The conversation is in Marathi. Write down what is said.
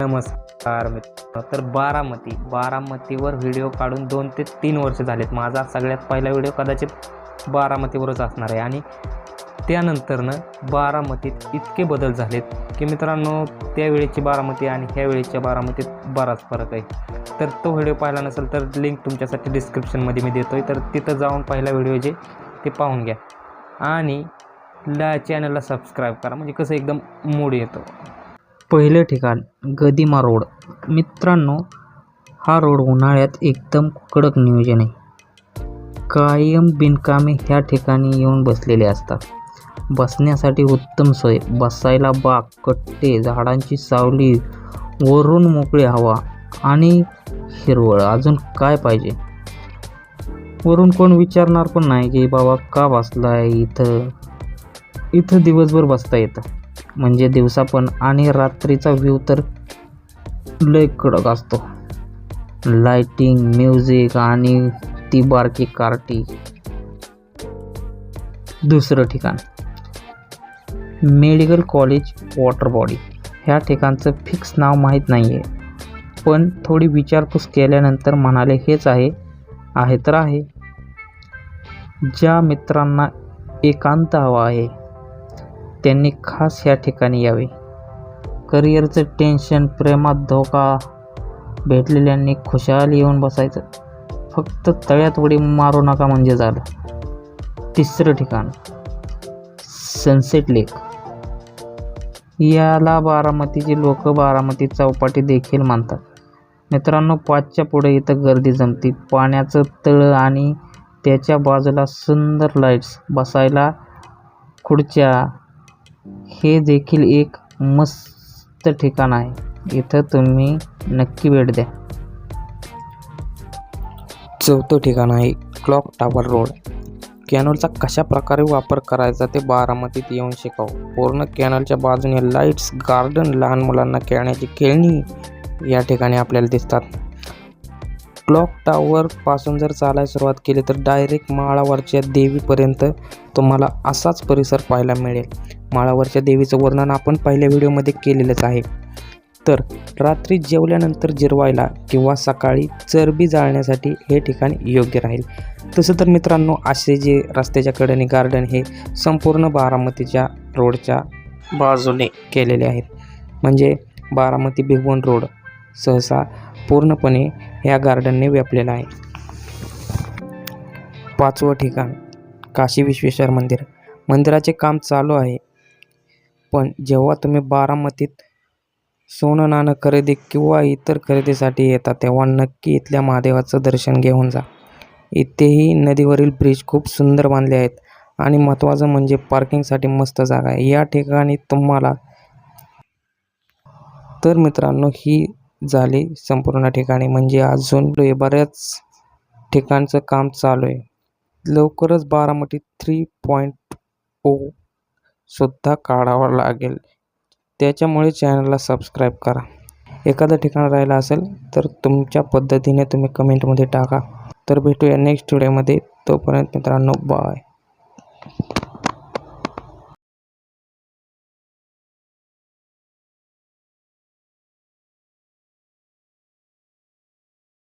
नमस्कार मित्र तर बारामती बारामतीवर व्हिडिओ काढून दोन ते तीन वर्ष झालेत. माझा सगळ्यात पहिला व्हिडिओ कदाचित बारामतीवरच असणार आहे. आणि त्यानंतरनं बारामतीत इतके बदल झालेत की मित्रांनो त्यावेळेची बारामती आणि ह्या वेळेच्या बारामतीत बराच फरक आहे. तर तो व्हिडिओ पाहिला नसेल तर लिंक तुमच्यासाठी डिस्क्रिप्शनमध्ये मी देतो आहे तर तिथं जाऊन पहिला व्हिडिओ जे ते पाहून घ्या. आणि ला चॅनलला सबस्क्राईब करा. म्हणजे कसं एकदम मूड येतो. पहिलं ठिकाण गदिमा रोड. मित्रांनो हा रोड उन्हाळ्यात एकदम कडक नियोजन आहे. कायम बिनकामे ह्या ठिकाणी येऊन बसलेले असतात. बसण्यासाठी उत्तम सोय बसायला बाग कट्टे झाडांची सावली वरून मोकळी हवा आणि हिरवळ. अजून काय पाहिजे? वरून कोण विचारणार पण नाही की बाबा का बसलाय इथं? इथं दिवसभर बसता येतं. म्हणजे दिवसा पण आणि रात्रीचा व्ह्यू तर लय कडक असतो. लाइटिंग म्युझिक आणि ती बारकी कार्टी. दुसरं ठिकाण. मेडिकल कॉलेज वॉटर बॉडी ह्या ठिकाणचं फिक्स नाव माहीत नाही आहे पण थोडी विचारपूस केल्यानंतर म्हणाले हेच आहे आहे तर आहे. ज्या मित्रांना एकांत हवा आहे त्यांनी खास या ठिकाणी यावे. करिअरचं टेन्शन प्रेमात धोका भेटलेल्यांनी खुशाल येऊन बसायचं. फक्त तळ्यात उडी मारू नका म्हणजे झालं. तिसरं ठिकाण सनसेट लेक याला बारामतीची लोक बारामती चौपाटी देखील मानतात. मित्रांनो पाचच्या पुढे इथं गर्दी जमती. पाण्याचं तळ आणि त्याच्या बाजूला सुंदर लाईट्स बसायला खुर्च्या हे देखील एक मस्त ठिकाण आहे. इथं तुम्ही नक्की भेट द्या. चौथं ठिकाण आहे क्लॉक टावर रोड. कॅनलचा कशा प्रकारे वापर करायचा ते बारामतीत येऊन शिकाव. पूर्ण कॅनलच्या बाजूने लाईट्स गार्डन लहान मुलांना खेळण्याची खेळणी या ठिकाणी आपल्याला दिसतात. क्लॉक टावरपासून जर चालायला सुरुवात केली तर डायरेक्ट माळावरच्या देवीपर्यंत तुम्हाला असाच परिसर पाहायला मिळेल. माळावरच्या देवीचं वर्णन आपण पहिल्या व्हिडिओमध्ये केलेलंच आहे. तर रात्री जेवल्यानंतर जिरवायला किंवा सकाळी चरबी जाळण्यासाठी हे ठिकाण योग्य राहील. तसं तर मित्रांनो असे जे रस्त्याच्या कडेने गार्डन हे संपूर्ण बारामतीच्या रोडच्या बाजूने केलेले आहेत. म्हणजे बारामती भिगवण रोड सहसा पूर्णपणे ह्या गार्डनने व्यापलेला आहे. पाचवं ठिकाण काशी विश्वेश्वर मंदिर. मंदिराचे काम चालू आहे. पण जेव्हा तुम्ही बारामतीत सोनं नाणं खरेदी किंवा इतर खरेदीसाठी येता तेव्हा नक्की इथल्या महादेवाचं दर्शन घेऊन जा. इथेही नदीवरील ब्रिज खूप सुंदर बांधले आहेत आणि महत्त्वाचं म्हणजे पार्किंगसाठी मस्त जागा आहे. या ठिकाणी तुम्हाला तर मित्रांनो ही झाली संपूर्ण ठिकाणी. म्हणजे अजून बऱ्याच ठिकाणचं काम चालू आहे. लवकरच बारामती थ्री पॉईंट ओ सुद्धा काढावं लागेल. त्याच्यामुळे चॅनलला सबस्क्राईब करा. एखादं ठिकाण राहिलं असेल तर तुमच्या पद्धतीने तुम्ही कमेंटमध्ये टाका. तर भेटूया नेक्स्ट व्हिडिओमध्ये. तोपर्यंत मित्रांनो बाय.